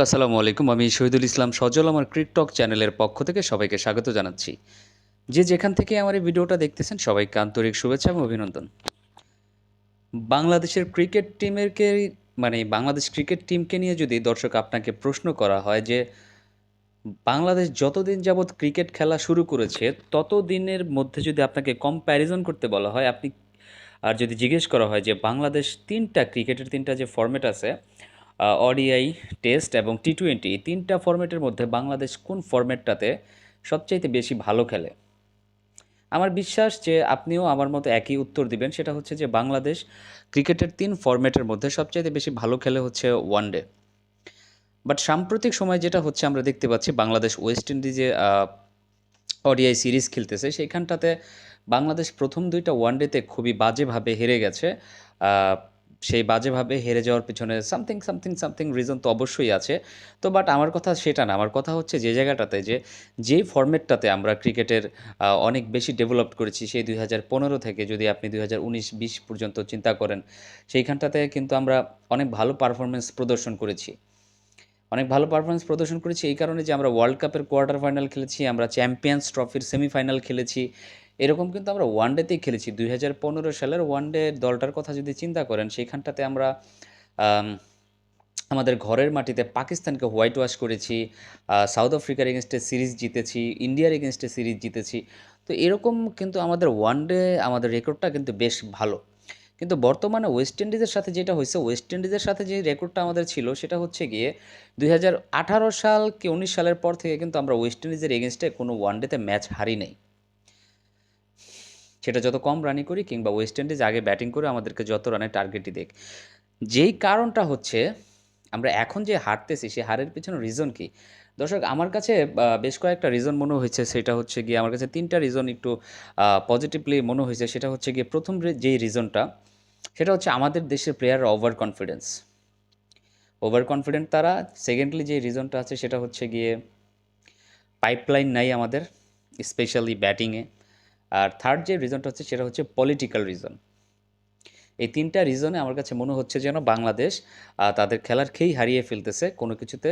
আসসালামু আলাইকুম। আমি শহীদুল ইসলাম সজল, আমার ক্রিকটক চ্যানেলের পক্ষ থেকে সবাইকে স্বাগত জানাচ্ছি। যে যেখান থেকে আমার এই ভিডিওটা দেখতেছেন, সবাইকে আন্তরিক শুভেচ্ছা এবং অভিনন্দন। বাংলাদেশের ক্রিকেট টিমেরকে মানে বাংলাদেশ ক্রিকেট টিমকে নিয়ে যদি দর্শক আপনাকে প্রশ্ন করা হয় যে, বাংলাদেশ যতদিন যাবৎ ক্রিকেট খেলা শুরু করেছে, ততদিনের মধ্যে যদি আপনাকে কম্প্যারিজন করতে বলা হয়, আপনি, আর যদি জিজ্ঞেস করা হয় যে, বাংলাদেশ তিনটা, ক্রিকেটের তিনটা যে ফর্মেট আছে অডিআই টেস্ট এবং টি টোয়েন্টি এই তিনটা ফর্মেটের মধ্যে বাংলাদেশ কোন ফর্মেটটাতে সবচাইতে বেশি ভালো খেলে? আমার বিশ্বাস যে আপনিও আমার মতো একই উত্তর দিবেন, সেটা হচ্ছে যে বাংলাদেশ ক্রিকেটের তিন ফর্মেটের মধ্যে সবচাইতে বেশি ভালো খেলে হচ্ছে ওয়ানডে বাট সাম্প্রতিক সময় যেটা হচ্ছে, আমরা দেখতে পাচ্ছি বাংলাদেশ ওয়েস্ট ইন্ডিজে ওডিআই সিরিজ খেলতেছে। সেইখানটাতে বাংলাদেশ প্রথম দুইটা ওয়ানডেতে খুবই বাজেভাবে হেরে গেছে। সেই বাজেভাবে হেরে যাওয়ার পিছনে সামথিং সামথিং সামথিং রিজন তো অবশ্যই আছে। তো বাট আমার কথা সেটা না, আমার কথা হচ্ছে যে জায়গাটাতে যে যে ফরম্যাটটাতে আমরা ক্রিকেটের অনেক বেশি ডেভেলপ করেছি সেই দুই হাজার পনেরো থেকে যদি আপনি দুই হাজার পর্যন্ত চিন্তা করেন, সেইখানটাতে কিন্তু আমরা অনেক ভালো পারফরমেন্স প্রদর্শন করেছি। অনেক ভালো পারফরমেন্স প্রদর্শন করেছি এই কারণে যে আমরা ওয়ার্ল্ড কাপের কোয়ার্টার ফাইনাল খেলেছি, আমরা চ্যাম্পিয়ন্স ট্রফির সেমিফাইনাল খেলেছি এরকম কিন্তু আমরা ওয়ানডেতেই খেলেছি। দুই হাজার পনেরো সালের ওয়ানডে দলটার কথা যদি চিন্তা করেন সেইখানটাতে আমরা আমাদের ঘরের মাটিতে পাকিস্তানকে হোয়াইট ওয়াশ করেছি সাউথ আফ্রিকার এগেনস্টে সিরিজ জিতেছি ইন্ডিয়ার এগেনস্টে সিরিজ জিতেছি। তো এরকম কিন্তু আমাদের ওয়ানডে আমাদের রেকর্ডটা কিন্তু বেশ ভালো। কিন্তু বর্তমানে ওয়েস্ট ইন্ডিজের সাথে যেটা হয়েছে ওয়েস্ট ইন্ডিজের সাথে যে রেকর্ডটা আমাদের ছিল, সেটা হচ্ছে গিয়ে দুই হাজার আঠারো সাল কি উনিশ সালের পর থেকে কিন্তু আমরা ওয়েস্ট ইন্ডিজের এগেনস্টে কোনো ওয়ানডেতে ম্যাচ হারি নাই সেটা যত কম রানই করি কিংবা ওয়েস্ট ইন্ডিজ আগে ব্যাটিং করে আমাদেরকে যত রানের টার্গেটই দেখ। যেই কারণটা হচ্ছে, আমরা এখন যে হারতেছি সেই হারের পিছনে রিজন কি? দর্শক, আমার কাছে বেশ কয়েকটা রিজন মনে হয়েছে। সেটা হচ্ছে গিয়ে আমার কাছে তিনটা রিজন একটু পজিটিভলি মনে হয়েছে। সেটা হচ্ছে গিয়ে প্রথম যেই রিজনটা সেটা হচ্ছে আমাদের দেশের player over confidence over confident তারা সেকেন্ডলি যে রিজনটা আছে, সেটা হচ্ছে গিয়ে পাইপলাইন নাই আমাদের স্পেশালি ব্যাটিংয়ে আর থার্ড যে রিজনটা হচ্ছে সেটা হচ্ছে পলিটিক্যাল রিজন এই তিনটা রিজনে আমার কাছে মনে হচ্ছে যেন বাংলাদেশ তাদের খেলার খেই হারিয়ে ফেলতেছে, কোনো কিছুতে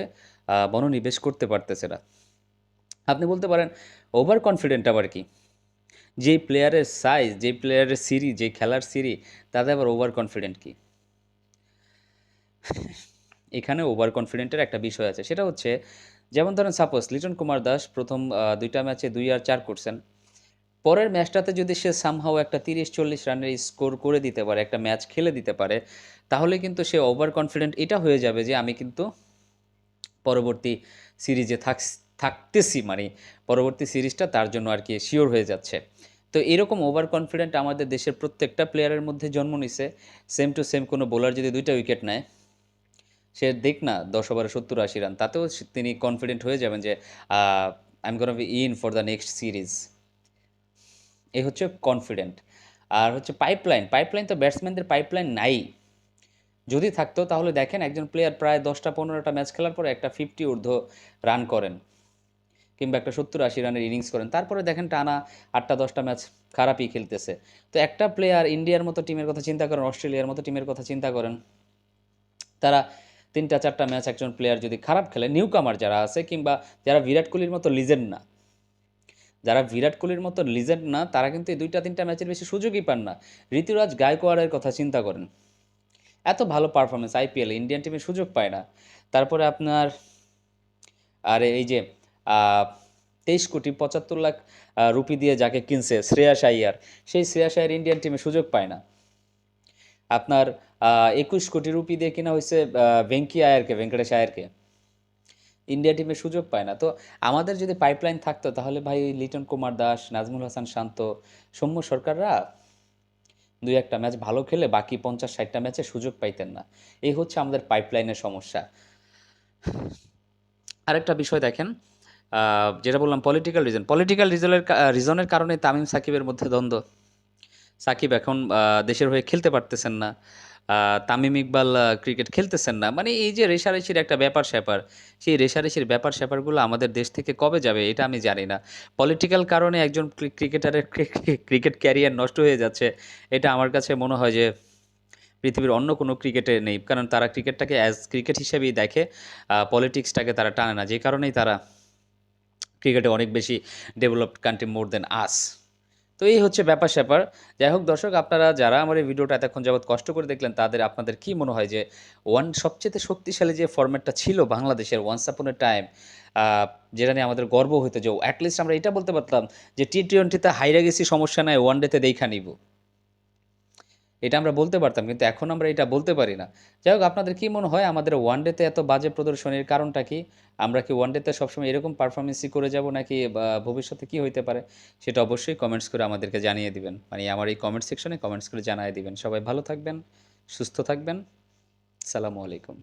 মনোনিবেশ করতে পারতেছে না। আপনি বলতে পারেন ওভার কনফিডেন্ট আবার কি? যেই প্লেয়ারের সাইজ যেই প্লেয়ারের সিরি যেই খেলার সিরি তাদের আবার ওভার কনফিডেন্ট কি? এখানে ওভার কনফিডেন্টের একটা বিষয় আছে। সেটা হচ্ছে, যেমন ধরেন সাপোজ লিটন কুমার দাস প্রথম দুইটা ম্যাচে দুই আর চার করছেন। পরের ম্যাচটাতে যদি সে সামহাও একটা তিরিশ চল্লিশ রানের স্কোর করে দিতে পারে, একটা ম্যাচ খেলে দিতে পারে, তাহলে কিন্তু সে ওভার কনফিডেন্ট এটা হয়ে যাবে যে আমি কিন্তু পরবর্তী সিরিজে থাক, থাকতেছি মানে পরবর্তী সিরিজটা তার জন্য আর কি শিওর হয়ে যাচ্ছে। তো এরকম ওভার কনফিডেন্ট আমাদের দেশের প্রত্যেকটা প্লেয়ারের মধ্যে জন্ম নিছে। সেম টু সেম কোনো বোলার যদি দুইটা উইকেট নেয়, সে দেখ না দশ ওভারে সত্তর আশি রান, তাতেও তিনি কনফিডেন্ট হয়ে যাবেন যে I am gonna be in for the next series এই হচ্ছে কনফিডেন্ট আর হচ্ছে পাইপলাইন পাইপলাইন তো ব্যাটসম্যানদের পাইপলাইন নাই। যদি থাকতো, তাহলে দেখেন একজন প্লেয়ার প্রায় দশটা, পনেরোটা ম্যাচ খেলার পরে একটা ফিফটি ঊর্ধ্ব রান করেন। কিংবা একটা সত্তর, আশি রানের ইনিংস করেন। তারপরে দেখেন টানা আটটা, দশটা ম্যাচ খারাপই খেলতেছে। তো একটা প্লেয়ার ইন্ডিয়ার মতো টিমের কথা চিন্তা করেন অস্ট্রেলিয়ার মতো টিমের কথা চিন্তা করেন, তারা তিনটা, চারটা ম্যাচ একজন প্লেয়ার যদি খারাপ খেলে নিউ কামার যারা আছে, কিংবা যারা বিরাট কোহলির মতো লিজেন্ড না যারা বিরাট কোহলির মতো লিজেন্ড না, তারা কিন্তু এই দুইটা তিনটা ম্যাচের বেশি সুযোগই পান না। ঋতুরাজ গায়কোয়াড়ের কথা চিন্তা করেন। এত ভালো পারফরমেন্স আইপিএল ইন্ডিয়ান টিমে সুযোগ পায় না। তারপরে আপনার, আর এই যে তেইশ কোটি পঁচাত্তর লাখ রুপি দিয়ে যাকে কিনছে শ্রেয়াস আইয়ার সেই শ্রেয়াস আইয়ার ইন্ডিয়ান টিমে সুযোগ পায় না। আপনার একুশ কোটি রুপি দিয়ে কিনা হয়েছে ভেঙ্কি আয়ারকে, ভেঙ্কটেশ আয়ারকে। ইন্ডিয়া টিমে সুযোগ পায় না। তো আমাদের যদি পাইপলাইন থাকতো, তাহলে ভাই লিটন কুমার দাস, নাজমুল হাসান শান্ত, সৌম্য সরকাররা দুই একটা ম্যাচ ভালো খেলে বাকি পঞ্চাশ, ষাটটা ম্যাচে সুযোগ পাইতেন না। এই হচ্ছে আমাদের পাইপলাইনের সমস্যা। আরেকটা বিষয় দেখেন যেটা বললাম পলিটিক্যাল রিজন পলিটিক্যাল রিজনের রিজনের কারণে তামিম সাকিবের মধ্যে দ্বন্দ্ব। সাকিব এখন দেশের হয়ে খেলতে পারতেছেন না। তামিম ইকবাল ক্রিকেট খেলতেছেন না। মানে এই যে রেশারেশির একটা ব্যাপার স্যাপার, সেই রেশারেশির ব্যাপার স্যাপারগুলো আমাদের দেশ থেকে কবে যাবে এটা আমি জানি না। পলিটিক্যাল কারণে একজন ক্রিকেটারের ক্রিকেট ক্যারিয়ার নষ্ট হয়ে যাচ্ছে, এটা আমার কাছে মনে হয় যে পৃথিবীর অন্য কোনো ক্রিকেটে নেই। কারণ তারা ক্রিকেটটাকে অ্যাজ ক্রিকেট হিসেবেই দেখে পলিটিক্সটাকে তারা টানে না। যে কারণেই তারা ক্রিকেটে অনেক বেশি ডেভেলপড কান্ট্রি মোর দেন আস তো এই হচ্ছে ব্যাপার স্যাপার। যাই হোক দর্শক, আপনারা যারা আমার এই ভিডিওটা এতক্ষণ যাবৎ কষ্ট করে দেখলেন, তাদের আপনাদের কি মনে হয় যে ওয়ান সবচেয়ে শক্তিশালী যে ফরম্যাটটা ছিল বাংলাদেশের ওয়ান্স আপন এ টাইম যেটা নিয়ে আমাদের গর্ব হইতো যে অ্যাটলিস্ট আমরা এটা বলতে পারতাম যে টি টোয়েন্টিতে হাইরা গেছি, সমস্যা নাই ওয়ান ডেতে দেখা নিব। এটা আমরা বলতে পারতাম, কিন্তু এখন আমরা এটা বলতে পারি না। যাই হোক, আপনাদের কি মনে হয় আমাদের ওয়ান ডেতে এত বাজে প্রদর্শনীর কারণটা কি? আমরা কি ওয়ান ডেতে সবসময় এরকম পারফরমেন্সই করে যাব নাকি ভবিষ্যতে কি হইতে পারে? সেটা অবশ্যই কমেন্টস করে আমাদেরকে জানিয়ে দিবেন। মানে আমার এই কমেন্ট সেকশনে কমেন্টস করে জানিয়ে দিবেন। সবাই ভালো থাকবেন, সুস্থ থাকবেন। সালামু আলাইকুম।